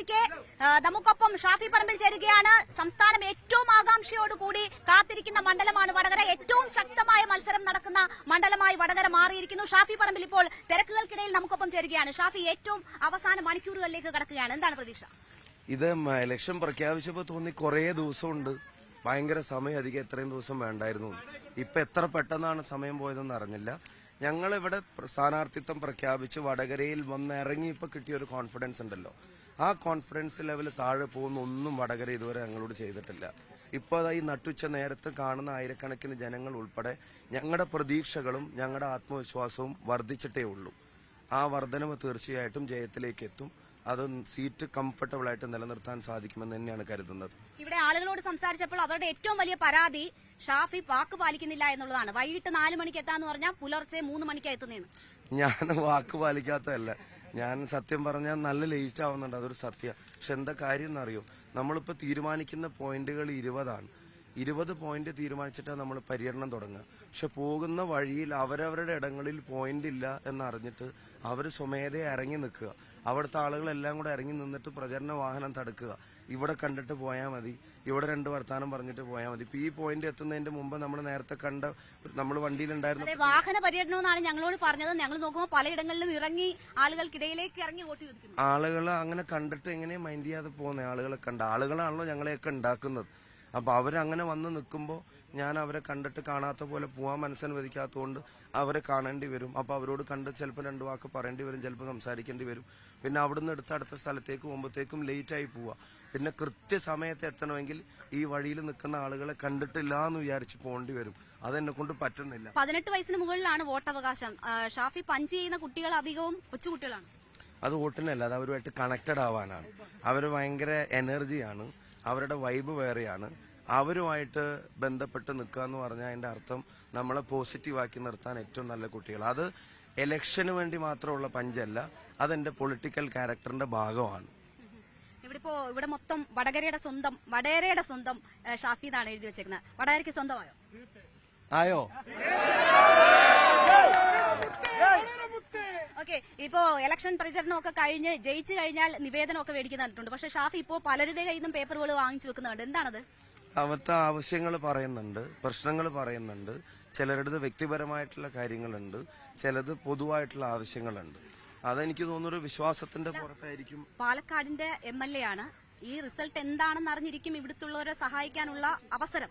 പ്രതീക്ഷിക്കെ നമുക്കൊപ്പം ഷാഫി പറമ്പിൽ ചേരുകയാണ്. സംസ്ഥാനം ഏറ്റവും ആകാംക്ഷയോടുകൂടി കാത്തിരിക്കുന്ന മണ്ഡലമാണ് വടകര. ഏറ്റവും ശക്തമായ മത്സരം നടക്കുന്ന മണ്ഡലമായി വടകര മാറിയിരിക്കുന്നു. ഷാഫി പറമ്പിൽ ഇപ്പോൾ തിരക്കുകൾക്കിടയിൽ നമുക്കൊപ്പം ചേരുകയാണ്. ഷാഫി ഏറ്റവും അവസാന മണിക്കൂറുകളിലേക്ക് കടക്കുകയാണ്. എന്താണ് പ്രതീക്ഷ? ഇത് ഇലക്ഷൻ പ്രഖ്യാപിച്ചപ്പോ തോന്നി കുറേ ദിവസമുണ്ട്. ഭയങ്കര സമയം അധികം എത്രയും ദിവസം വേണ്ടായിരുന്നു. ഇപ്പൊ എത്ര പെട്ടെന്നാണ് സമയം പോയതെന്ന് അറിഞ്ഞില്ല. ഞങ്ങൾ ഇവിടെ സ്ഥാനാർത്ഥിത്വം പ്രഖ്യാപിച്ച് വടകരയിൽ വന്നിറങ്ങി ഇപ്പൊ കിട്ടിയ ഒരു കോൺഫിഡൻസ് ഉണ്ടല്ലോ. ആ കോൺഫിഡൻസ് ലെവൽ താഴെ പോകുന്ന ഒന്നും വടകര ഇതുവരെ ഞങ്ങളോട് ചെയ്തിട്ടില്ല. ഇപ്പൊ ഈ നട്ടുച്ച നേരത്ത് കാണുന്ന ആയിരക്കണക്കിന് ജനങ്ങൾ ഉൾപ്പെടെ ഞങ്ങളുടെ പ്രതീക്ഷകളും ഞങ്ങളുടെ ആത്മവിശ്വാസവും വർദ്ധിച്ചിട്ടേ ഉള്ളൂ. ആ വർധനവ് തീർച്ചയായിട്ടും ജയത്തിലേക്ക് എത്തും. അത് സീറ്റ് കംഫർട്ടബിൾ ആയിട്ട് നിലനിർത്താൻ സാധിക്കുമെന്ന് തന്നെയാണ് കരുതുന്നത്. ഇവിടെ ആളുകളോട് സംസാരിച്ചപ്പോൾ അവരുടെ ഏറ്റവും വലിയ പരാതി ഷാഫി വാക്ക് പാലിക്കുന്നില്ല എന്നുള്ളതാണ്. വൈകിട്ട് നാല് മണിക്ക് എത്താന്ന് പറഞ്ഞാൽ പുലർച്ചെ മൂന്ന് മണിക്കാണ് എത്തുന്നതെന്ന് ഞാൻ വാക്ക് പാലിക്കാത്തതല്ല. ഞാൻ സത്യം പറഞ്ഞാൽ നല്ല ലേറ്റ് ആവുന്നുണ്ട്. അതൊരു സത്യ. പക്ഷെ എന്താ കാര്യം എന്നറിയോ? നമ്മളിപ്പോ തീരുമാനിക്കുന്ന പോയിന്റുകൾ ഇരുപതാണ്. ഇരുപത് പോയിന്റ് തീരുമാനിച്ചിട്ടാണ് നമ്മൾ പര്യടനം തുടങ്ങുക. പക്ഷെ പോകുന്ന വഴിയിൽ അവരവരുടെ ഇടങ്ങളിൽ പോയിന്റ് ഇല്ല എന്നറിഞ്ഞിട്ട് അവർ സ്വമേധയെ ഇറങ്ങി നിൽക്കുക. അവിടുത്തെ ആളുകളെല്ലാം കൂടെ ഇറങ്ങി നിന്നിട്ട് പ്രചരണ വാഹനം തടുക്കുക. ഇവിടെ കണ്ടിട്ട് പോയാൽ മതി. ഇവിടെ രണ്ട് വർത്താനം പറഞ്ഞിട്ട് പോയാൽ മതി. ഇപ്പൊ ഈ പോയിന്റ് എത്തുന്നതിന്റെ മുമ്പ് നമ്മൾ നേരത്തെ കണ്ട നമ്മൾ വണ്ടിയിലുണ്ടായിരുന്നു വാഹന പര്യടനം എന്നാണ് ഞങ്ങളോട് പറഞ്ഞത്. ഞങ്ങൾ നോക്കുമ്പോൾ പലയിടങ്ങളിലും ഇറങ്ങി ആളുകൾക്കിടയിലേക്ക് ഇറങ്ങി വോട്ട് ചോദിക്കുന്നു. ആളുകൾ അങ്ങനെ കണ്ടിട്ട് എങ്ങനെ മൈൻഡ് ചെയ്യാതെ പോകുന്ന? ആളുകളെ കണ്ട ആളുകളാണല്ലോ ഞങ്ങളെയൊക്കെ ഉണ്ടാക്കുന്നത്. അപ്പൊ അവരങ്ങനെ വന്ന് നിൽക്കുമ്പോൾ ഞാൻ അവരെ കണ്ടിട്ട് കാണാത്ത പോലെ പോവാൻ മനസ്സനുവദിക്കാത്തതുകൊണ്ട് അവരെ കാണേണ്ടി വരും. അപ്പൊ അവരോട് കണ്ട് ചിലപ്പോൾ രണ്ട് വാക്ക് പറയേണ്ടി വരും ചിലപ്പോൾ സംസാരിക്കേണ്ടി വരും. പിന്നെ അവിടുന്ന് എടുത്ത അടുത്ത സ്ഥലത്തേക്ക് പോകുമ്പോഴത്തേക്കും ലേറ്റായി ആയി പോവാ. പിന്നെ കൃത്യസമയത്ത് എത്തണമെങ്കിൽ ഈ വഴിയിൽ നിൽക്കുന്ന ആളുകളെ കണ്ടിട്ടില്ല എന്ന് വിചാരിച്ച് പോകേണ്ടി വരും. അതെന്നെ കൊണ്ട് പറ്റുന്നില്ല. പതിനെട്ട് വയസ്സിന് മുകളിലാണ് വോട്ടവകാശം. അവകാശം ഷാഫി പഞ്ച് ചെയ്യുന്ന കുട്ടികൾ അധികവും കൊച്ചുകുട്ടികളാണ്. അത് വോട്ടിനല്ല അത് അവരുമായിട്ട് കണക്റ്റഡ് ആവാനാണ്. അവർ ഭയങ്കര എനർജിയാണ്. അവരുടെ വൈബ് വേറെയാണ്. അവരുമായിട്ട് ബന്ധപ്പെട്ട് നിൽക്കുക എന്ന് പറഞ്ഞാൽ അതിന്റെ അർത്ഥം നമ്മളെ പോസിറ്റീവാക്കി നിർത്താൻ ഏറ്റവും നല്ല കുട്ടികൾ. അത് എലക്ഷന് വേണ്ടി മാത്രമുള്ള പഞ്ചല്ല അതെന്റെ പൊളിറ്റിക്കൽ ക്യാരക്ടറിന്റെ ഭാഗമാണ്. ഇവിടെ ഇപ്പോ ഇവിടെ മൊത്തം വടകരയുടെ സ്വന്തം വടകരയുടെ സ്വന്തം ഷാഫി എന്നാണ് എഴുതി വെച്ചേക്കുന്നത്. വടകരയ്ക്ക് സ്വന്തമായോ? ആയോ? ഓക്കെ ഇപ്പോ ഇലക്ഷൻ പ്രചരണം ഒക്കെ കഴിഞ്ഞ് ജയിച്ചു കഴിഞ്ഞാൽ നിവേദനം ഒക്കെ മേടിക്കുന്നുണ്ട്. പക്ഷെ ഷാഫി ഇപ്പോ പലരുടെ കയ്യിൽ നിന്നും പേപ്പറുകൾ വാങ്ങിച്ചു വെക്കുന്നുണ്ട്. എന്താണത്? അവിടുത്തെ ആവശ്യങ്ങൾ പറയുന്നുണ്ട് പ്രശ്നങ്ങൾ പറയുന്നുണ്ട് ചിലരുടേത് വ്യക്തിപരമായിട്ടുള്ള കാര്യങ്ങളുണ്ട് ചിലത് പൊതുവായിട്ടുള്ള ആവശ്യങ്ങളുണ്ട്. അതെനിക്ക് തോന്നുന്നു വിശ്വാസത്തിന്റെ പുറത്തായിരിക്കും. പാലക്കാടിന്റെ എം എൽ എ ആണ്. ഈ റിസൾട്ട് എന്താണെന്ന് അറിഞ്ഞിരിക്കും ഇവിടുത്തുള്ളവരെ സഹായിക്കാനുള്ള അവസരം.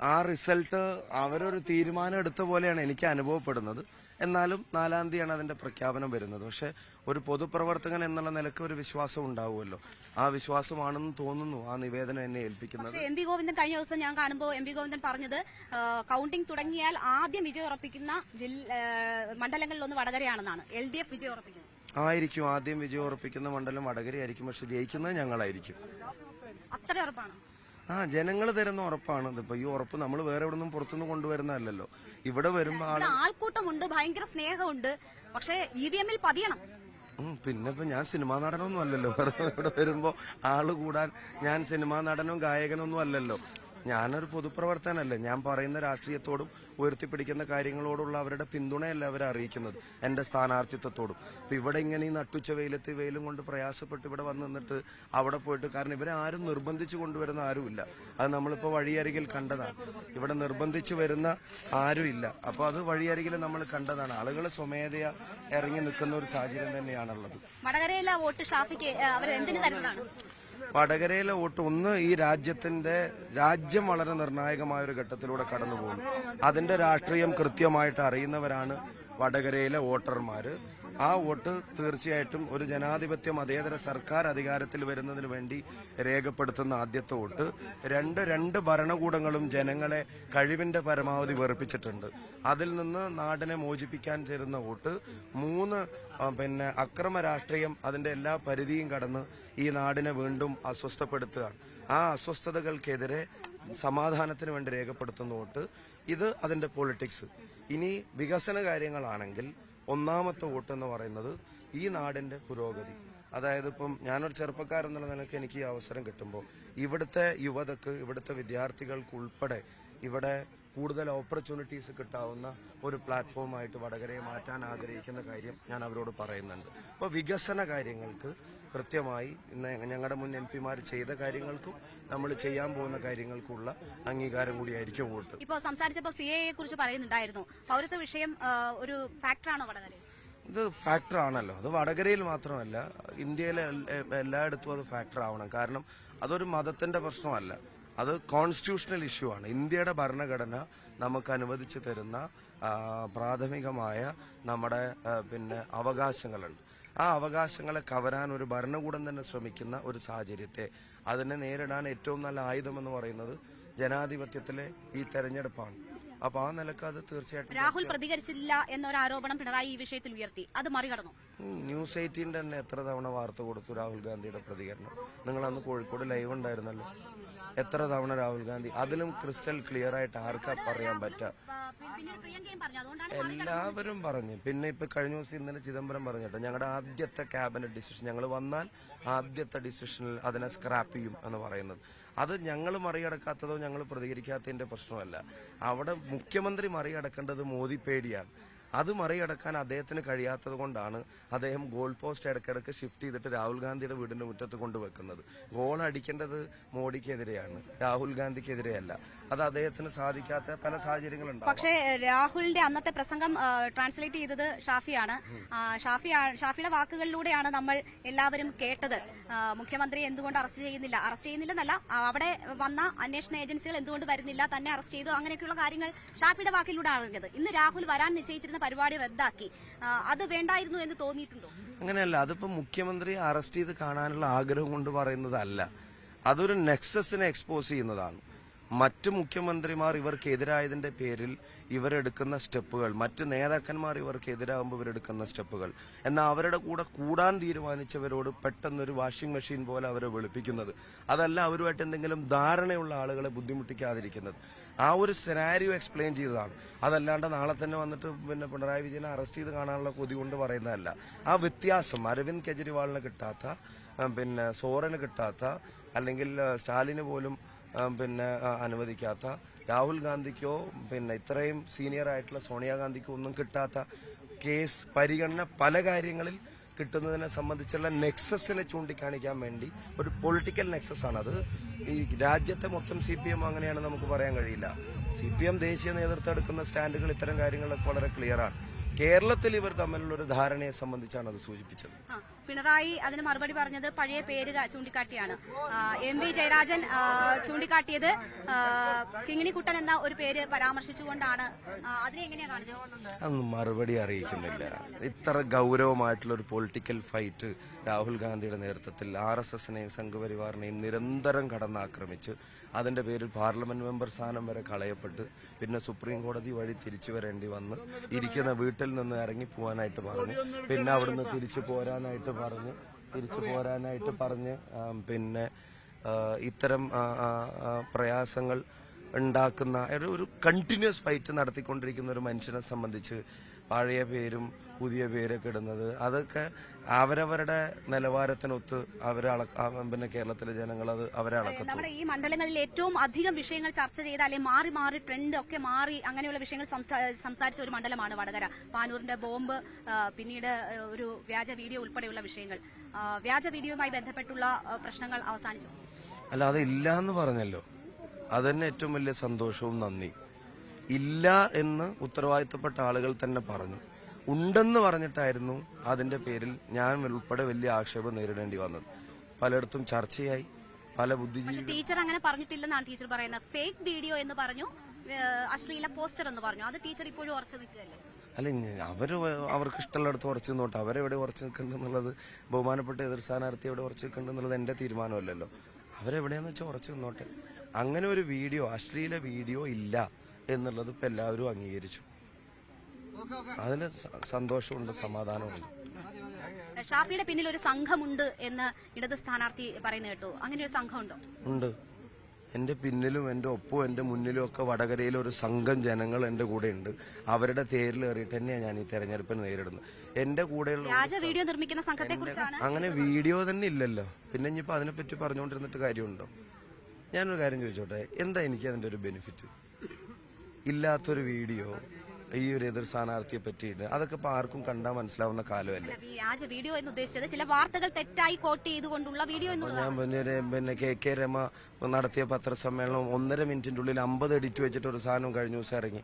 ആ റിസൾട്ട് അവരൊരു തീരുമാനം എടുത്ത പോലെയാണ് എനിക്ക് അനുഭവപ്പെടുന്നത്. എന്നാലും നാലാം തീയതിയാണ് അതിന്റെ പ്രഖ്യാപനം വരുന്നത്. പക്ഷെ ഒരു പൊതുപ്രവർത്തകൻ എന്നുള്ള നിലയ്ക്ക് ഒരു വിശ്വാസം ഉണ്ടാവുമല്ലോ. ആ വിശ്വാസമാണെന്ന് തോന്നുന്നു ആ നിവേദനം എന്നെ ഏൽപ്പിക്കുന്നത്. എം പി ഗോവിന്ദൻ കഴിഞ്ഞ ദിവസം ഞാൻ കാണുമ്പോൾ എം പി ഗോവിന്ദൻ പറഞ്ഞത് കൌണ്ടിംഗ് തുടങ്ങിയാൽ ആദ്യം വിജയം ഉറപ്പിക്കുന്ന ജില്ല ആ, മണ്ഡലങ്ങളിലൊന്ന് വടകരയാണെന്നാണ്. എൽ ഡി എഫ് വിജയം ഉറപ്പിക്കുന്നത്. ആയിരിക്കും. ആദ്യം വിജയം ഉറപ്പിക്കുന്ന മണ്ഡലം വടകരയായിരിക്കും. പക്ഷെ ജയിക്കുന്നത് ഞങ്ങളായിരിക്കും. അത്ര ഉറപ്പാണ്? ആ ജനങ്ങൾ തരുന്ന ഉറപ്പാണ്. ഇതിപ്പോ ഈ ഉറപ്പ് നമ്മൾ വേറെ എവിടെ നിന്നും പുറത്തുനിന്ന് കൊണ്ടുവരുന്നതല്ലോ ഇവിടെ വരുമ്പോ ആൾക്കൂട്ടമുണ്ട് ഭയങ്കര സ്നേഹമുണ്ട്. പക്ഷേ ഇ വി എമ്മിൽ പതിയണം. പിന്നെ ഇപ്പൊ ഞാൻ സിനിമാ നടനൊന്നും അല്ലല്ലോ. ഇവിടെ വരുമ്പോ ആൾ കൂടാൻ ഞാൻ സിനിമാ നടനും ഗായകനൊന്നും അല്ലല്ലോ. ഞാനൊരു പൊതുപ്രവർത്തനല്ലേ. ഞാൻ പറയുന്ന രാഷ്ട്രീയത്തോടും ഉയർത്തിപ്പിടിക്കുന്ന കാര്യങ്ങളോടുള്ള അവരുടെ പിന്തുണയല്ല അവർ അറിയിക്കുന്നത്. എന്റെ സ്ഥാനാർത്ഥിത്വത്തോടും. ഇപ്പൊ ഇവിടെ ഇങ്ങനെ ഈ നട്ടുച്ച വെയിലത്ത് വെയിലും കൊണ്ട് പ്രയാസപ്പെട്ട് ഇവിടെ വന്ന് നിന്നിട്ട് അവിടെ പോയിട്ട് കാരണം ഇവരെ ആരും നിർബന്ധിച്ചു കൊണ്ടുവരുന്ന ആരുമില്ല. അത് നമ്മളിപ്പോ വഴിയരികിൽ കണ്ടതാണ്. ഇവിടെ നിർബന്ധിച്ചു വരുന്ന ആരുമില്ല. അപ്പൊ അത് വഴിയരികിൽ നമ്മൾ കണ്ടതാണ്. ആളുകൾ സ്വമേധയാ ഇറങ്ങി നിൽക്കുന്ന ഒരു സാഹചര്യം തന്നെയാണുള്ളത്. വോട്ട് അവർ എന്തിനു വടകരയിലെ വോട്ട് ഒന്ന് ഈ രാജ്യത്തിന്റെ രാജ്യം വളരെ നിർണായകമായ ഒരു ഘട്ടത്തിലൂടെ കടന്നു പോകുന്നു അതിന്റെ രാഷ്ട്രീയം കൃത്യമായിട്ട് അറിയുന്നവരാണ് വടകരയിലെ വോട്ടർമാര്. ആ വോട്ട് തീർച്ചയായിട്ടും ഒരു ജനാധിപത്യ മതേതര സർക്കാർ അധികാരത്തിൽ വരുന്നതിന് വേണ്ടി രേഖപ്പെടുത്തുന്ന ആദ്യത്തെ വോട്ട്. രണ്ട് രണ്ട് ഭരണകൂടങ്ങളും ജനങ്ങളെ കഴിവിന്റെ പരമാവധി വെറുപ്പിച്ചിട്ടുണ്ട്. അതിൽ നിന്ന് നാടിനെ മോചിപ്പിക്കാൻ ചേരുന്ന വോട്ട്. മൂന്ന് പിന്നെ അക്രമ രാഷ്ട്രീയം അതിന്റെ എല്ലാ പരിധിയും കടന്ന് ഈ നാടിനെ വീണ്ടും അസ്വസ്ഥപ്പെടുത്തുകയാണ് ആ അസ്വസ്ഥതകൾക്കെതിരെ സമാധാനത്തിന് വേണ്ടി രേഖപ്പെടുത്തുന്ന വോട്ട്. ഇത് അതിന്റെ പൊളിറ്റിക്സ്. ഇനി വികസന കാര്യങ്ങളാണെങ്കിൽ ഒന്നാമത്തെ വോട്ട് എന്ന് പറയുന്നത് ഈ നാടിന്റെ പുരോഗതി. അതായത് ഇപ്പം ഞാനൊരു ചെറുപ്പക്കാരൻ എന്നുള്ള നിലയ്ക്ക് എനിക്ക് ഈ അവസരം കിട്ടുമ്പോൾ ഇവിടുത്തെ യുവതക്ക് ഇവിടുത്തെ വിദ്യാർത്ഥികൾക്ക് ഉൾപ്പെടെ ഇവിടെ കൂടുതൽ ഓപ്പർച്യൂണിറ്റീസ് കിട്ടാവുന്ന ഒരു പ്ലാറ്റ്ഫോമായിട്ട് വടകരയെ മാറ്റാൻ ആഗ്രഹിക്കുന്ന കാര്യം ഞാൻ അവരോട് പറയുന്നുണ്ട്. അപ്പോൾ വികസന കാര്യങ്ങൾക്ക് കൃത്യമായി ഇന്ന് ഞങ്ങളുടെ മുൻ എം പിമാർ ചെയ്ത കാര്യങ്ങൾക്കും നമ്മൾ ചെയ്യാൻ പോകുന്ന കാര്യങ്ങൾക്കുള്ള അംഗീകാരം കൂടിയായിരിക്കും വോട്ട്. ഇപ്പോ സംസാരിച്ചപ്പോ സി എയെ കുറിച്ച് പറയുന്നുണ്ടായിരുന്നു. പൗരത്വ വിഷയം ഒരു ഫാക്ടറാണോ വടകരയിൽ? ഇത് ഫാക്ടർ ആണല്ലോ അത് വടകരയിൽ മാത്രമല്ല ഇന്ത്യയിലെ എല്ലായിടത്തും അത് ഫാക്ടർ ആവണം കാരണം അതൊരു മതത്തിന്റെ പ്രശ്നമല്ല. അത് കോൺസ്റ്റിറ്റ്യൂഷണൽ ഇഷ്യൂ ആണ്. ഇന്ത്യയുടെ ഭരണഘടന നമുക്ക് അനുവദിച്ചു തരുന്ന പ്രാഥമികമായ നമ്മുടെ പിന്നെ അവകാശങ്ങളുണ്ട്. ആ അവകാശങ്ങളെ കവരാൻ ഒരു ഭരണകൂടം തന്നെ ശ്രമിക്കുന്ന ഒരു സാഹചര്യത്തെ അതിനെ നേരിടാൻ ഏറ്റവും നല്ല ആയുധം എന്ന് പറയുന്നത് ജനാധിപത്യത്തിലെ ഈ തെരഞ്ഞെടുപ്പാണ്. അപ്പൊ ആ നിലയ്ക്ക് അത് തീർച്ചയായിട്ടും രാഹുൽ പ്രതികരിച്ചില്ല എന്നൊരു ആരോപണം പിണറായി ഈ വിഷയത്തിൽ ഉയർത്തി. അത് മറികടന്നു. ന്യൂസ് എയ്റ്റീൻ തന്നെ എത്ര തവണ വാർത്ത കൊടുത്തു രാഹുൽ ഗാന്ധിയുടെ പ്രതികരണം? നിങ്ങൾ അന്ന് കോഴിക്കോട് ലൈവ് ഉണ്ടായിരുന്നല്ലോ. എത്ര തവണ രാഹുൽ ഗാന്ധി? അതിലും ക്രിസ്റ്റൽ ക്ലിയർ ആയിട്ട് ആർക്കാ പറയാൻ പറ്റുക എല്ലാവരും പറഞ്ഞു. പിന്നെ ഇപ്പൊ കഴിഞ്ഞ ദിവസം ഇന്നലെ ചിദംബരം പറഞ്ഞിട്ട് ഞങ്ങളുടെ ആദ്യത്തെ ക്യാബിനറ്റ് ഡിസിഷൻ ഞങ്ങൾ വന്നാൽ ആദ്യത്തെ ഡിസിഷനിൽ അതിനെ സ്ക്രാപ്പ് ചെയ്യും എന്ന് പറയുന്നത്. അത് ഞങ്ങൾ മറികടക്കാത്തതോ ഞങ്ങൾ പ്രതികരിക്കാത്തതിന്റെ പ്രശ്നമല്ല. അവിടെ മുഖ്യമന്ത്രി മറികടക്കേണ്ടത് മോദി പേടിയാണ്. അത് മറികടക്കാൻ അദ്ദേഹത്തിന് കഴിയാത്തത് കൊണ്ടാണ് അദ്ദേഹം ഗോൾ പോസ്റ്റ് ഇടയ്ക്കിടയ്ക്ക് ഷിഫ്റ്റ് ചെയ്തിട്ട് രാഹുൽ ഗാന്ധിയുടെ വീടിന്റെ മുറ്റത്ത് കൊണ്ടുവെക്കുന്നത്. ഗോൾ അടിക്കേണ്ടത് മോഡിക്കെതിരെയാണ്. രാഹുൽ ഗാന്ധിക്കെതിരെയല്ല. അത് അദ്ദേഹത്തിന് സാധിക്കാത്ത പല സാഹചര്യങ്ങളുണ്ട് പക്ഷേ രാഹുലിന്റെ അന്നത്തെ പ്രസംഗം ട്രാൻസ്ലേറ്റ് ചെയ്തത് ഷാഫിയാണ്. ഷാഫി ഷാഫിയുടെ വാക്കുകളിലൂടെയാണ് നമ്മൾ എല്ലാവരും കേട്ടത്. മുഖ്യമന്ത്രി എന്തുകൊണ്ട് അറസ്റ്റ് ചെയ്യുന്നില്ല? അറസ്റ്റ് ചെയ്യുന്നില്ലെന്നല്ല അവിടെ വന്ന അന്വേഷണ ഏജൻസികൾ എന്തുകൊണ്ട് വരുന്നില്ല തന്നെ അറസ്റ്റ് ചെയ്തു അങ്ങനെയൊക്കെയുള്ള കാര്യങ്ങൾ ഷാഫിയുടെ വാക്കിലൂടെ അറിഞ്ഞത്. ഇന്ന് രാഹുൽ വരാൻ നിശ്ചയിച്ചിരുന്ന പരിപാടി റദ്ദാക്കി. അത് വേണ്ടായിരുന്നു എന്ന് തോന്നിയിട്ടുണ്ടോ? അങ്ങനെയല്ല അതിപ്പോ മുഖ്യമന്ത്രി അറസ്റ്റ് ചെയ്ത് കാണാനുള്ള ആഗ്രഹം കൊണ്ട് പറയുന്നതല്ല. അതൊരു നെക്സസിനെ എക്സ്പോസ് ചെയ്യുന്നതാണ്. മറ്റു മുഖ്യമന്ത്രിമാർ ഇവർക്കെതിരായതിന്റെ പേരിൽ ഇവരെടുക്കുന്ന സ്റ്റെപ്പുകൾ മറ്റ് നേതാക്കന്മാർ ഇവർക്കെതിരാകുമ്പോൾ ഇവരെടുക്കുന്ന സ്റ്റെപ്പുകൾ എന്നാൽ അവരുടെ കൂടെ കൂടാൻ തീരുമാനിച്ചവരോട് പെട്ടെന്നൊരു വാഷിംഗ് മെഷീൻ പോലെ അവരെ വെളുപ്പിക്കുന്നത്. അതല്ല അവരുമായിട്ട് എന്തെങ്കിലും ധാരണയുള്ള ആളുകളെ ബുദ്ധിമുട്ടിക്കാതിരിക്കുന്നത്. ആ ഒരു സെനാരിയോ എക്സ്പ്ലെയിൻ ചെയ്തതാണ്. അതല്ലാണ്ട് നാളെ തന്നെ വന്നിട്ട് പിന്നെ പിണറായി വിജയനെ അറസ്റ്റ് ചെയ്ത് കാണാനുള്ള കൊതി കൊണ്ട് പറയുന്നതല്ല. ആ വ്യത്യാസം അരവിന്ദ് കെജ്രിവാളിന് കിട്ടാത്ത പിന്നെ സോറന് കിട്ടാത്ത അല്ലെങ്കിൽ സ്റ്റാലിന് പോലും പിന്നെ അനുവദിക്കാത്ത. രാഹുൽ ഗാന്ധിക്കോ പിന്നെ ഇത്രയും സീനിയർ ആയിട്ടുള്ള സോണിയാഗാന്ധിക്കോ ഒന്നും കിട്ടാത്ത കേസ് പരിഗണന പല കാര്യങ്ങളിൽ കിട്ടുന്നതിനെ സംബന്ധിച്ചുള്ള നെക്സസിനെ ചൂണ്ടിക്കാണിക്കാൻ വേണ്ടി ഒരു പൊളിറ്റിക്കൽ നെക്സസ് ആണ് അത് ഈ രാജ്യത്തെ മൊത്തം സി പി എം അങ്ങനെയാണ് നമുക്ക് പറയാൻ കഴിയില്ല. സി പി എം ദേശീയ നേതൃത്വം എടുക്കുന്ന സ്റ്റാൻഡുകൾ ഇത്തരം കാര്യങ്ങളിലൊക്കെ വളരെ ക്ലിയർ ആണ്. കേരളത്തിൽ ഇവർ തമ്മിലുള്ള ഒരു ധാരണയെ സംബന്ധിച്ചാണ് അത് സൂചിപ്പിച്ചത് പിണറായി അതിന് മറുപടി പറഞ്ഞത് പഴയ പേര് ചൂണ്ടിക്കാട്ടിയാണ്. എം വി ജയരാജൻ ചൂണ്ടിക്കാട്ടിയത് കിങ്ങിണിക്കുട്ടൻ എന്ന ഒരു പേര് പരാമർശിച്ചുകൊണ്ടാണ്. അതിനെ എങ്ങനെയാണ് മറുപടി അറിയിക്കുന്നില്ല. ഇത്ര ഗൗരവമായിട്ടുള്ള ഒരു പൊളിറ്റിക്കൽ ഫൈറ്റ് രാഹുൽ ഗാന്ധിയുടെ നേതൃത്വത്തിൽ ആർ എസ് എസിനെയും സംഘപരിവാറിനെയും നിരന്തരം കടന്നാക്രമിച്ച് അതിന്റെ പേരിൽ പാർലമെന്റ് മെമ്പർ സ്ഥാനം വരെ കളയപ്പെട്ട് പിന്നെ സുപ്രീം കോടതി വഴി തിരിച്ചു വരേണ്ടി വന്ന് ഇരിക്കുന്ന വീട്ടിൽ നിന്ന് ഇറങ്ങി പോകാനായിട്ട് പറഞ്ഞു. പിന്നെ അവിടുന്ന് തിരിച്ചു പോരാനായിട്ട് പറഞ്ഞ് തിരിച്ചു പോരാനായിട്ട് പറഞ്ഞ് പിന്നെ ഇത്തരം പ്രയാസങ്ങൾ ഉണ്ടാക്കുന്ന ഒരു കണ്ടിന്യൂസ് ഫൈറ്റ് നടത്തിക്കൊണ്ടിരിക്കുന്ന ഒരു മനുഷ്യനെ സംബന്ധിച്ച് പഴയ പേരും പുതിയ പേരൊക്കെ ഇടുന്നത്. അതൊക്കെ അവരവരുടെ നിലവാരത്തിനൊത്ത് അവരെ പിന്നെ കേരളത്തിലെ ജനങ്ങൾ അത് അവരെ അളക്കത്തു നമ്മുടെ ഈ മണ്ഡലങ്ങളിൽ ഏറ്റവും അധികം വിഷയങ്ങൾ ചർച്ച ചെയ്ത അല്ലെങ്കിൽ മാറി മാറി ട്രെൻഡ് ഒക്കെ മാറി അങ്ങനെയുള്ള വിഷയങ്ങൾ സംസാരിച്ച ഒരു മണ്ഡലമാണ് വടകര. പാനൂരിന്റെ ബോംബ് പിന്നീട് ഒരു വ്യാജ വീഡിയോ ഉൾപ്പെടെയുള്ള വിഷയങ്ങൾ. വ്യാജ വീഡിയോയുമായി ബന്ധപ്പെട്ടുള്ള പ്രശ്നങ്ങൾ അവസാനിച്ചു. അല്ല അത് ഇല്ല എന്ന് പറഞ്ഞല്ലോ. അതന്നെ ഏറ്റവും വലിയ സന്തോഷവും നന്ദി ഇല്ല എന്ന് ഉത്തരവാദിത്തപ്പെട്ട ആളുകൾ തന്നെ പറഞ്ഞു. ഉണ്ടെന്ന് പറഞ്ഞിട്ടായിരുന്നു അതിന്റെ പേരിൽ ഞാൻ ഉൾപ്പെടെ വലിയ ആക്ഷേപം നേരിടേണ്ടി വന്നത്. പലയിടത്തും ചർച്ചയായി. പല ബുദ്ധിജീവി ടീച്ചർ അങ്ങനെ പറഞ്ഞിട്ടില്ലെന്നാണ് ടീച്ചർ പറയുന്നത്. ഫേക്ക് വീഡിയോ എന്ന് പറഞ്ഞു അശ്ലീല പോസ്റ്റർ എന്ന് പറഞ്ഞു. അത് ടീച്ചർ ഇപ്പോഴും ഉറച്ചു നിൽക്കുകയല്ലേ? അല്ല അവർ അവർക്ക് അവർക്ക് ഇഷ്ടമുള്ളിടത്ത് ഉറച്ചു നിന്നോട്ടെ. അവരെവിടെ ഉറച്ചു നിൽക്കണ്ടെന്നുള്ളത് ബഹുമാനപ്പെട്ട എതിർ സ്ഥാനാർത്ഥി എവിടെ ഉറച്ചു നിൽക്കണ്ടെന്നുള്ളത് എന്റെ തീരുമാനമല്ലല്ലോ. അവരെവിടെയാന്ന് വെച്ചാൽ ഉറച്ചു നിന്നോട്ടെ. അങ്ങനെ ഒരു വീഡിയോ അശ്ലീല വീഡിയോ ഇല്ല. എന്നുള്ളത് ഇപ്പൊ എല്ലാവരും അംഗീകരിച്ചു. അതിന് സന്തോഷമുണ്ട് സമാധാനമുണ്ട്. ഷാഫിയുടെ പിന്നിൽ ഒരു സംഘമുണ്ട് എന്ന് ഇടത് സ്ഥാനാർത്ഥി പറയുന്ന കേട്ടു. അങ്ങനെ ഒരു സംഘമുണ്ടോ? ഉണ്ട്. എന്റെ പിന്നിലും എന്റെ ഒപ്പവും എന്റെ മുന്നിലും ഒക്കെ വടകരയിൽ ഒരു സംഘം ജനങ്ങൾ എന്റെ കൂടെ ഉണ്ട് അവരുടെ തേരിൽ കയറിയിട്ട് തന്നെയാണ് ഞാൻ ഈ തെരഞ്ഞെടുപ്പിന് നേരിടുന്നത്. എന്റെ കൂടെയുള്ള വീഡിയോ നിർമ്മിക്കുന്ന സംഘത്തെ അങ്ങനെ വീഡിയോ തന്നെ ഇല്ലല്ലോ. പിന്നെ ഇനിയിപ്പോ അതിനെപ്പറ്റി പറഞ്ഞുകൊണ്ടിരുന്നിട്ട് കാര്യമുണ്ടോ? ഞാനൊരു കാര്യം ചോദിച്ചോട്ടെ. എന്താ എനിക്ക് അതിന്റെ ഒരു ബെനിഫിറ്റ്? ഇല്ലാത്തൊരു വീഡിയോ ഈ ഒരു എതിർ സ്ഥാനാർത്ഥിയെ പറ്റിയിട്ട് അതൊക്കെ ഇപ്പൊ ആർക്കും കണ്ടാൽ മനസ്സിലാവുന്ന കാലമല്ലേ? വ്യാജ വീഡിയോ എന്ന് ഉദ്ദേശിച്ചത് ചില വാർത്തകൾ തെറ്റായി കോട്ട് ചെയ്തുകൊണ്ടുള്ള വീഡിയോ ഞാൻ പിന്നെ പിന്നെ കെ കെ രമ നടത്തിയ പത്രസമ്മേളനം ഒന്നര മിനിറ്റിന്റെ ഉള്ളിൽ അമ്പത് എഡിറ്റ് വെച്ചിട്ട് ഒരു സാധനം കഴിഞ്ഞ ദിവസം ഇറങ്ങി.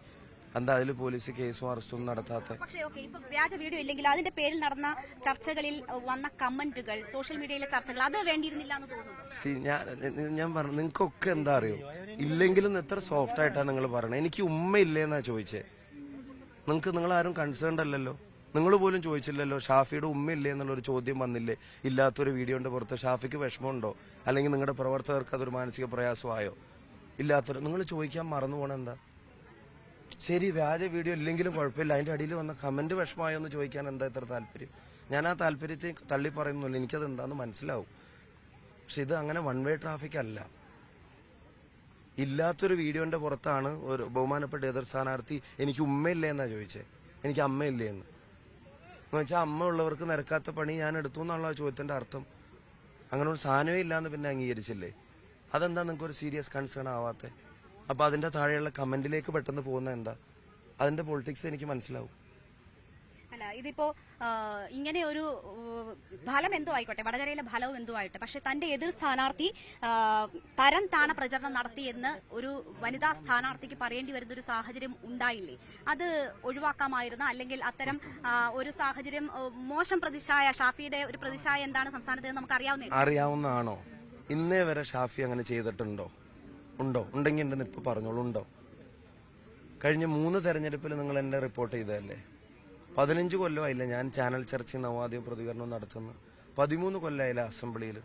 എന്താ അതിൽ പോലീസ് കേസും അറസ്റ്റും നടത്താത്ത പക്ഷേ ഓക്കെ ഇപ്പൊ വ്യാജ വീഡിയോ ഇല്ലെങ്കിൽ അതിന്റെ പേരിൽ നടന്ന ചർച്ചകളിൽ വന്ന കമന്റുകൾ സോഷ്യൽ മീഡിയയിലെ ചർച്ചകൾ അത് വേണ്ടിയിരുന്നില്ല എന്ന് തോന്നുന്നു. സി ഞാൻ ഞാൻ പറഞ്ഞു നിങ്ങൾക്കൊക്കെ എന്താ അറിയോ? ഇല്ലെങ്കിലും എത്ര സോഫ്റ്റ് ആയിട്ടാ നിങ്ങൾ പറയണത് എനിക്ക് ഉമ്മ ഉമ്മയില്ലേന്നാ ചോദിച്ചേ. നിങ്ങൾക്ക് നിങ്ങൾ ആരും കൺസേൺഡ് അല്ലല്ലോ? നിങ്ങൾ പോലും ചോദിച്ചില്ലല്ലോ ഷാഫിയുടെ എന്നുള്ള ഒരു ചോദ്യം വന്നില്ലേ? ഇല്ലാത്തൊരു വീഡിയോന്റെ പുറത്ത്. ഷാഫിക്ക് വിഷമമുണ്ടോ? അല്ലെങ്കിൽ നിങ്ങളുടെ പ്രവർത്തകർക്ക് അതൊരു മാനസിക പ്രയാസമായോ? ഇല്ലാത്തൊരു നിങ്ങൾ ചോദിക്കാൻ മറന്നു പോണ എന്താ? ശരി വ്യാജ വീഡിയോ ഇല്ലെങ്കിലും കുഴപ്പമില്ല. അതിന്റെ അടിയിൽ വന്ന കമന്റ് വിഷമമായോ എന്ന് ചോദിക്കാൻ എന്താ ഇത്ര താല്പര്യം? ഞാൻ ആ താല്പര്യത്തെ തള്ളി പറയുന്നില്ല എനിക്കത് എന്താന്ന് മനസ്സിലാവും. പക്ഷെ ഇത് അങ്ങനെ വൺ വേ ട്രാഫിക് അല്ല. ഇല്ലാത്തൊരു വീഡിയോന്റെ പുറത്താണ് ഒരു ബഹുമാനപ്പെട്ട എതിർ സ്ഥാനാർത്ഥി എനിക്ക് ഉമ്മയില്ലേ എന്നാ ചോദിച്ചേ? എനിക്ക് അമ്മയില്ലേ എന്ന്. എന്ന് വെച്ചാൽ അമ്മ ഉള്ളവർക്ക് നിരക്കാത്ത പണി ഞാൻ എടുത്തു എന്നുള്ള ചോദ്യത്തിന്റെ അർത്ഥം. അങ്ങനെ ഒരു സാധനമേ ഇല്ലാന്ന് പിന്നെ അംഗീകരിച്ചില്ലേ? അതെന്താ നിങ്ങൾക്ക് ഒരു സീരിയസ് കൺസേൺ ആവാത്തെ? അപ്പൊ അതിന്റെ താഴെയുള്ള കമന്റിലേക്ക് പെട്ടെന്ന് പോകുന്ന എന്താ? അതിന്റെ പൊളിറ്റിക്സ് എനിക്ക് മനസ്സിലാവും. അല്ല ഇതിപ്പോ ഇങ്ങനെ ഒരു ഫലം എന്തോ ആയിക്കോട്ടെ വടകരയിലെ ഫലവും എന്തോ ആയിട്ട് പക്ഷെ തന്റെ എതിർ സ്ഥാനാർത്ഥി തരം താണ പ്രചരണം നടത്തിയെന്ന് ഒരു വനിതാ സ്ഥാനാർത്ഥിക്ക് പറയേണ്ടി വരുന്ന ഒരു സാഹചര്യം ഉണ്ടായില്ലേ? അത് ഒഴിവാക്കാമായിരുന്നു? അല്ലെങ്കിൽ അത്തരം ഒരു സാഹചര്യം മോശം പ്രതിഷായ ഷാഫിയുടെ ഒരു പ്രതിഷായ എന്താണ് സംസ്ഥാനത്ത് നമുക്ക് അറിയാവുന്നേ അറിയാവുന്നതാണോ? ഇന്നേ വരെ ഷാഫി അങ്ങനെ ചെയ്തിട്ടുണ്ടോ? ഉണ്ടോ? ഉണ്ടെങ്കിൽ ഉണ്ടെന്ന് ഇപ്പൊ പറഞ്ഞോളൂ. ഉണ്ടോ? കഴിഞ്ഞ മൂന്ന് തെരഞ്ഞെടുപ്പിൽ നിങ്ങൾ എന്നെ റിപ്പോർട്ട് ചെയ്തതല്ലേ? പതിനഞ്ച് കൊല്ലമായില്ല ഞാൻ ചാനൽ ചർച്ചയും നവാദ്യം പ്രതികരണവും നടത്തുന്നു. പതിമൂന്ന് കൊല്ലമായില്ല അസംബ്ലിയിൽ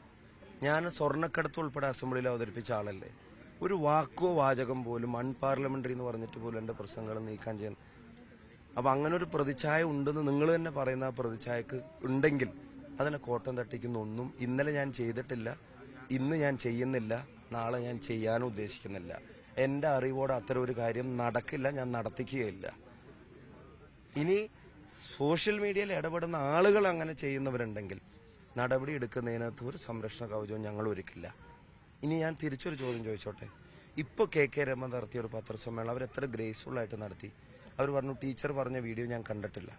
ഞാൻ സ്വർണക്കടത്ത് ഉൾപ്പെടെ അസംബ്ലിയിൽ അവതരിപ്പിച്ച ആളല്ലേ? ഒരു വാക്കോ വാചകം പോലും അൺപാർലമെന്ററി എന്ന് പറഞ്ഞിട്ട് പോലും എന്റെ പ്രസംഗങ്ങൾ നീക്കാൻ ചെയ്യാൻ. അപ്പൊ അങ്ങനെ ഒരു പ്രതിച്ഛായ ഉണ്ടെന്ന് നിങ്ങൾ തന്നെ പറയുന്ന ആ പ്രതിച്ഛായക്ക് ഉണ്ടെങ്കിൽ അതിനെ കോട്ടം തട്ടിക്കുന്ന ഒന്നും ഇന്നലെ ഞാൻ ചെയ്തിട്ടില്ല ഇന്ന് ഞാൻ ചെയ്യുന്നില്ല. നാളെ ഞാൻ ചെയ്യാൻ ഉദ്ദേശിക്കുന്നില്ല. എന്റെ അറിവോടെ അത്തരം ഒരു കാര്യം നടക്കില്ല ഞാൻ നടത്തിക്കുകയില്ല. ഇനി സോഷ്യൽ മീഡിയയിൽ ഇടപെടുന്ന ആളുകൾ അങ്ങനെ ചെയ്യുന്നവരുണ്ടെങ്കിൽ നടപടി എടുക്കുന്നതിനകത്ത് ഒരു സംരക്ഷണ കവചവും ഞങ്ങൾ ഒരുക്കില്ല. ഇനി ഞാൻ തിരിച്ചൊരു ചോദ്യം ചോദിച്ചോട്ടെ? ഇപ്പൊ കെ കെ രമ നടത്തിയ ഒരു പത്രസമ്മേളനം അവർ എത്ര ഗ്രേസ്ഫുൾ ആയിട്ട് നടത്തി. അവർ പറഞ്ഞു ടീച്ചർ പറഞ്ഞ വീഡിയോ ഞാൻ കണ്ടിട്ടില്ല.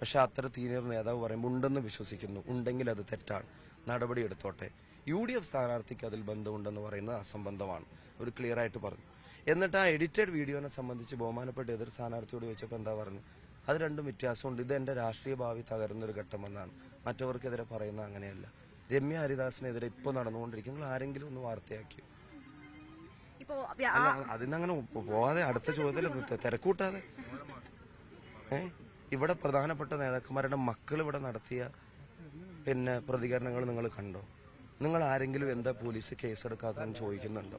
പക്ഷെ അത്ര സീനിയർ നേതാവ് പറയുമ്പോൾ ഉണ്ടെന്ന് വിശ്വസിക്കുന്നു. ഉണ്ടെങ്കിൽ അത് തെറ്റാണ്. നടപടി എടുത്തോട്ടെ? യു ഡി എഫ് സ്ഥാനാർത്ഥിക്ക് അതിൽ ബന്ധമുണ്ടെന്ന് പറയുന്നത് അസംബന്ധമാണ്. ഒരു ക്ലിയർ ആയിട്ട് പറഞ്ഞു. എന്നിട്ട് ആ എഡിറ്റഡ് വീഡിയോനെ സംബന്ധിച്ച് ബഹുമാനപ്പെട്ട എതിർ സ്ഥാനാർത്ഥിയോട് ചോദിച്ചപ്പോൾ എന്താ പറഞ്ഞു? അത് രണ്ടും വ്യത്യാസമുണ്ട്. ഇത് എന്റെ രാഷ്ട്രീയ ഭാവി തകരുന്ന ഒരു ഘട്ടമെന്നാണ്. മറ്റവർക്കെതിരെ പറയുന്നത് അങ്ങനെയല്ല. രമ്യ ഹരിദാസിനെതിരെ ഇപ്പോൾ നടന്നുകൊണ്ടിരിക്കും. ആരെങ്കിലും ഒന്ന് വാർത്തയാക്കിയോ? അതിനങ്ങനെ പോവാതെ അടുത്ത ചോദ്യത്തിൽ തിരക്കൂട്ടാതെ. ഏ? ഇവിടെ പ്രധാനപ്പെട്ട നേതാക്കന്മാരുടെ മക്കൾ ഇവിടെ നടത്തിയ പിന്നെ പ്രതികരണങ്ങൾ നിങ്ങൾ കണ്ടോ? നിങ്ങൾ ആരെങ്കിലും എന്താ പോലീസ് കേസെടുക്കാത്തതെന്ന് ചോദിക്കുന്നുണ്ടോ?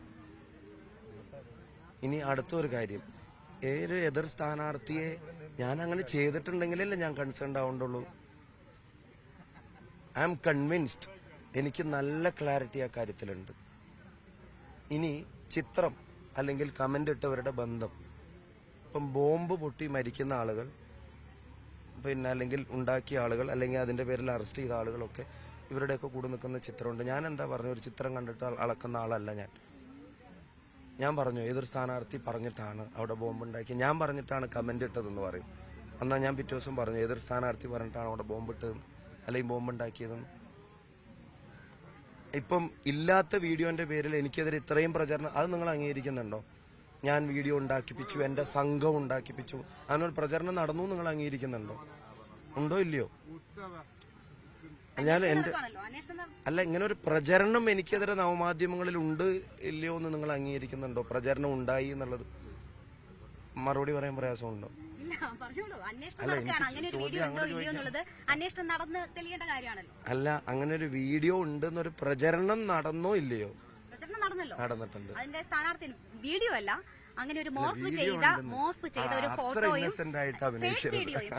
ഇനി അടുത്തൊരു കാര്യം. ഏത് എതിർ സ്ഥാനാർത്ഥിയെ ഞാൻ അങ്ങനെ ചെയ്തിട്ടുണ്ടെങ്കിലല്ലേ ഞാൻ കൺസേൺ ആവേണ്ടുള്ളൂ ഐ എം കൺവിൻസ്ഡ് എനിക്ക് നല്ല ക്ലാരിറ്റി ആ കാര്യത്തിലുണ്ട്. ഇനി ചിത്രം അല്ലെങ്കിൽ കമന്റ് ഇട്ടവരുടെ ബന്ധം. ഇപ്പം ബോംബ് പൊട്ടി മരിക്കുന്ന ആളുകൾ പിന്നെ അല്ലെങ്കിൽ ഉണ്ടാക്കിയ ആളുകൾ അല്ലെങ്കിൽ അതിന്റെ പേരിൽ അറസ്റ്റ് ചെയ്ത ആളുകളൊക്കെ ഇവരുടെയൊക്കെ കൂടെ നിൽക്കുന്ന ചിത്രമുണ്ട്. ഞാൻ എന്താ പറഞ്ഞു? ഒരു ചിത്രം കണ്ടിട്ട് അള- അളക്കുന്ന ആളല്ല ഞാൻ. ഞാൻ പറഞ്ഞു ഏതൊരു സ്ഥാനാർത്ഥി പറഞ്ഞിട്ടാണ് അവിടെ ബോംബ് ഉണ്ടാക്കി ഞാൻ പറഞ്ഞിട്ടാണ് കമന്റ് ഇട്ടതെന്ന് പറയും. എന്നാ ഞാൻ പിറ്റേ ദിവസം പറഞ്ഞു ഏതൊരു സ്ഥാനാർത്ഥി പറഞ്ഞിട്ടാണ് അവിടെ ബോംബ് ഇട്ടതെന്ന് അല്ലെങ്കിൽ ബോംബ് ഉണ്ടാക്കിയതെന്ന് ഇപ്പം ഇല്ലാത്ത വീഡിയോന്റെ പേരിൽ എനിക്കെതിരെ ഇത്രയും പ്രചരണം അത് നിങ്ങൾ അംഗീകരിക്കുന്നുണ്ടോ? ഞാൻ വീഡിയോ ഉണ്ടാക്കിപ്പിച്ചു എന്റെ സംഘം ഉണ്ടാക്കിപ്പിച്ചു അങ്ങനൊരു പ്രചരണം നടന്നു നിങ്ങൾ അംഗീകരിക്കുന്നുണ്ടോ? ഉണ്ടോ ഇല്ലയോ? ഞാൻ എന്റെ അല്ല ഇങ്ങനെ ഒരു പ്രചരണം എനിക്കെതിരെ നവമാധ്യമങ്ങളിൽ ഉണ്ട് ഇല്ലയോ എന്ന് നിങ്ങൾ അംഗീകരിക്കുന്നുണ്ടോ? പ്രചരണം ഉണ്ടായി എന്നുള്ളത് മറുപടി പറയാൻ പ്രയാസമുണ്ടോ? അല്ല, അങ്ങനെ ഒരു വീഡിയോ ഉണ്ടെന്നൊരു പ്രചരണം നടന്നോ ഇല്ലയോ? നടന്നിട്ടുണ്ട്. അതിന്റെ സ്ഥാനാർത്ഥി വീഡിയോ അല്ല അങ്ങനെ ഒരു മോർഫ് ചെയ്ത മോർഫ് ചെയ്ത ഒരു ഫോട്ടോയും വീഡിയോയും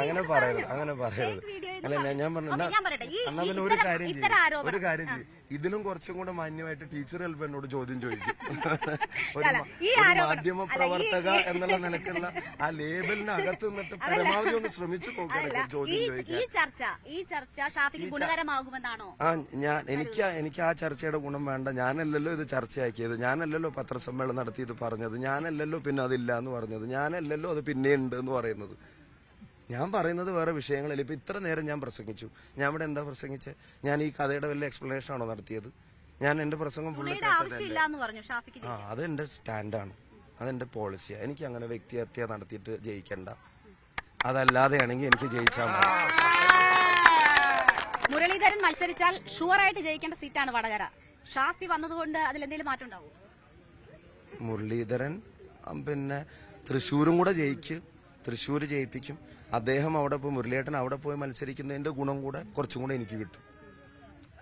അങ്ങനെ പറയരുത് അങ്ങനെ പറയരുത്. അല്ല ഞാൻ പറഞ്ഞു. ഞാൻ പറയട്ടെ. ഈ ഇത്തരം- ആരോപണം. ഇതിലും കുറച്ചും കൂടെ മാന്യമായിട്ട് ടീച്ചർ ചിലപ്പോൾ എന്നോട് ചോദ്യം ചോദിക്കും. ഒരു മ- ഈ ഒരു മാധ്യമ പ്രവർത്തക എന്നുള്ള നിലക്കുള്ള ആ ലേബലിന് അകത്ത് നിന്നിട്ട് പരമാവധി ഒന്ന് ശ്രമിച്ചു അല്ല നോക്കണം ഈ ചോദ്യം ഈ ചർച്ച ഈ ചർച്ച ഷാഫിക്ക് ഗുണകരമാകുമെന്നാണോ? ആ ഞാൻ എനിക്ക് എനിക്ക് ആ ചർച്ചയുടെ ഗുണം വേണ്ട. ഞാനല്ലല്ലോ ഇത് ചർച്ചയാക്കിയത്. ഞാനല്ലല്ലോ പത്രസമ്മേളനം നടത്തി ഇത് പറഞ്ഞത്. ഞാനല്ലല്ലോ പിന്നെ അതില്ല എന്ന് പറഞ്ഞത്. ഞാനല്ലല്ലോ അത് പിന്നെ ഉണ്ട് എന്ന് പറയുന്നത്. ഞാൻ പറയുന്നത് വേറെ വിഷയങ്ങളിൽ ഇപ്പൊ ഇത്ര നേരം ഞാൻ പ്രസംഗിച്ചു. ഞാൻ ഇവിടെ എന്താ പ്രസംഗിച്ചത് ഞാൻ ഈ കഥയുടെ വല്ല എക്സ്പ്ലനേഷൻ ആണോ നടത്തിയത്? ഞാൻ എന്റെ പ്രസംഗം ഫുള്ള് ആ അതെന്റെ സ്റ്റാൻഡാണ് അതെന്റെ പോളിസിയാണ് എനിക്ക് അങ്ങനെ വ്യക്തിഹത്യ നടത്തിയിട്ട് ജയിക്കണ്ട. അതല്ലാതെയാണെങ്കിൽ എനിക്ക് ജയിച്ചാൽ മതി. മുരളീധരൻ മത്സരിച്ചാൽ ഷുവറായിട്ട് ജയിക്കേണ്ട സീറ്റാണ് വടകര. ഷാഫി വന്നതുകൊണ്ട് അതിൽ എന്തെങ്കിലും മാറ്റം ഉണ്ടാവും? മുരളീധരൻ പിന്നെ തൃശ്ശൂരും കൂടെ ജയിക്കും. തൃശ്ശൂർ ജയിപ്പിക്കും. അദ്ദേഹം അവിടെ പോയി മുരളിയേട്ടൻ അവിടെ പോയി മത്സരിക്കുന്നതിന്റെ ഗുണം കൂടെ കുറച്ചും കൂടെ എനിക്ക് കിട്ടും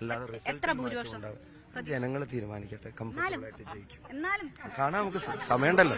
അല്ലാതെ റിസൾട്ട്? ഉണ്ടാവും. ജനങ്ങൾ തീരുമാനിക്കട്ടെ കംഫർട്ടബിൾ ആയിട്ട് ജയിക്കും കാണാൻ നമുക്ക് സമയമുണ്ടല്ലോ